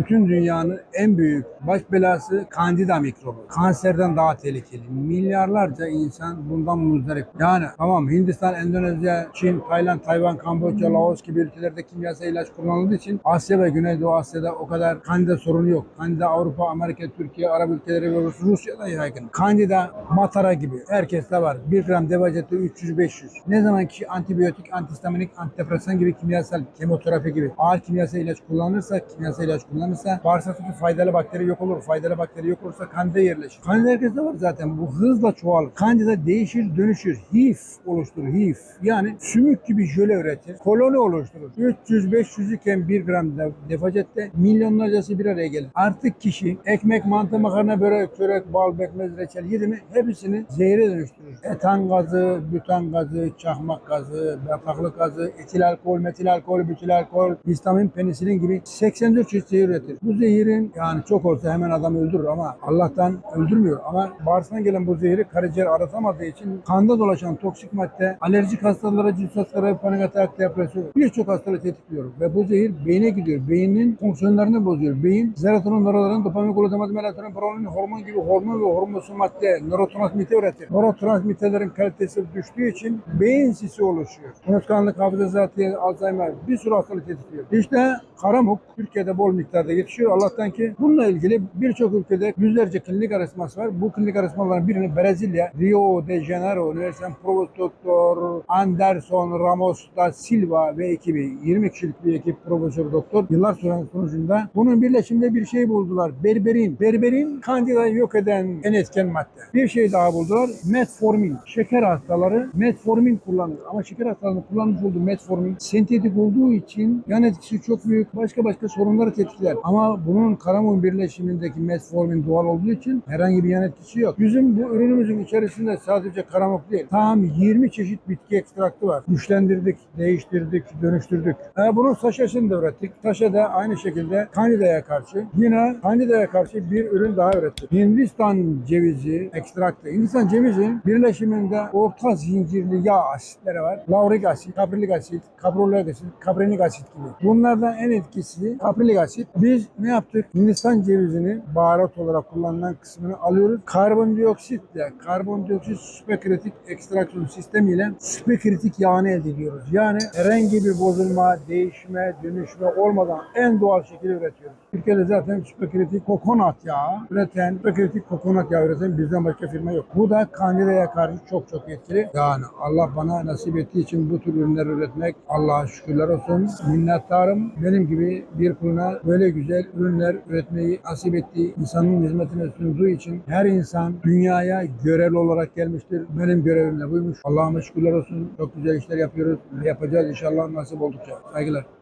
bütün dünyanın en büyük baş belası kandida mikrobu. Kanserden daha tehlikeli. Milyarlarca insan bundan muzdarip. Yani tamam Hindistan, Endonezya, Çin, Tayland, Tayvan, Kamboçya, Laos gibi ülkelerde kimyasal ilaç kullanıldığı için Asya ve Güneydoğu Asya'da o kadar kandida sorunu yok. Kandida Avrupa, Amerika, Türkiye, Arap ülkeleri ve Rus- Rusya'da yaygın. Kandida matara gibi. Herkeste var. 1 gram devacette 300-500. Ne zaman ki antibiyotik, antihistaminik, antidepresan gibi kimyasal, kemoterapi gibi ağır kimyasal ilaç kullanırsa, kimyasal ilaç kullanırsa bağırsaktaki faydalı bakteri yok olur. Faydalı bakteri yok olursa kanda yerleşir. Kanda herkeste var zaten. Bu hızla çoğalır. Kandida değişir, dönüşür. Hif oluşturur. Hif. Yani sümük gibi jöle üretir. Koloni oluşturur. 300-500 iken 1 gram de- defacette milyonlarcası bir araya gelir. Artık kişi ekmek, mantı, makarna, börek, çörek, bal, pekmez, reçel yedi mi hepsini zehre dönüştürür. Etan gazı, bütan gazı, çakmak gazı, bataklık gazı, etil alkol, metil alkol, bütil alkol, histamin, penisilin gibi 84 çeşit zehir üretir. Bu zehirin yani çok olsa hemen adamı öldürür ama Allah'tan öldürmüyor. Ama bağırsağından gelen bu zehri karaciğer aratamadığı için kanda dolaşan toksik madde alerjik hastalara, cilt hastalara, panik atak, depresyon birçok hastalığı tetikliyor. Ve bu zehir beyne gidiyor. Beynin fonksiyonlarını bozuyor. Beyin serotonin, noradrenalin, dopamin, glutamat, melatonin, prolin, hormon gibi hormon ve hormonsu madde, nörotransmitter üretir. Nörotransmitterlerin kalitesi düştüğü için beyin sisi oluşuyor. Unutkanlık, hafıza zaten Alzheimer bir sürü hastalık tetikliyor. İşte karamuk Türkiye'de bol miktarda yetişiyor. Allah'tan ki bununla ilgili birçok ülkede yüzlerce klinik araştırması var. Bu klinik araştırmaların birini Brezilya, Rio de Janeiro Üniversitesi Provost Doktor Anderson Ramos da Silva ve ekibi 20 kişilik bir ekip profesör doktor yıllar süren sonucunda bunun birleşiminde bir şey buldular. Berberin. Berberin kandidayı yok eden en etken madde. Bir şey daha buldular. Metformin. Şeker hastaları metformin kullanır. Ama şeker hastalarının kullanmış olduğu metformin sentetik olduğu için yan etkisi çok büyük. Başka başka sorunları tetikler. Ama bunun karamun birleşimindeki metformin doğal olduğu için herhangi bir yan etkisi yok. Bizim bu ürünümüzün içerisinde sadece karamuk değil. Tam 20 çeşit bitki ekstraktı var. Güçlendirdik, değiştirdik, dönüştürdük. E, bunun saşasını da ürettik. Saşa da aynı şekilde kandidaya karşı yine kandidaya karşı bir ürün daha ürettik. Hindistan cevizi ekstraktı. Hindistan cevizi birleşiminde orta zincirli yağ asitleri var. Laurik asit, kaprilik asit, kaprolik asit, kaprenik asit gibi. Bunlardan en etkisi kaprilik asit. Biz ne yaptık? Hindistan cevizini baharat olarak kullanılan kısmını alıyoruz. Karbondioksitle, karbondioksit süperkritik ekstraksiyon sistemiyle süperkritik yağını elde ediyoruz. Yani herhangi bir bozulma, değişme, dönüşme olmadan en doğal şekilde üretiyoruz. Türkiye'de zaten süperkritik kokonat yağı üreten, süperkritik kokonat yağı üreten bizden başka firma yok. Bu da kandidaya karşı çok çok etkili. Yani Allah bana nasip ettiği için bu tür ürünler üretmek Allah'a şükürler olsun. Minnettarım. Benim gibi bir kuluna böyle güzel ürünler üretmeyi nasip ettiği, insanın hizmetine sunduğu için her insan dünyaya görevli olarak gelmiştir. Benim görevim de buymuş. Allah'ıma şükürler olsun. Çok güzel işler yapıyoruz. Yapacağız inşallah nasip oldukça. Saygılar.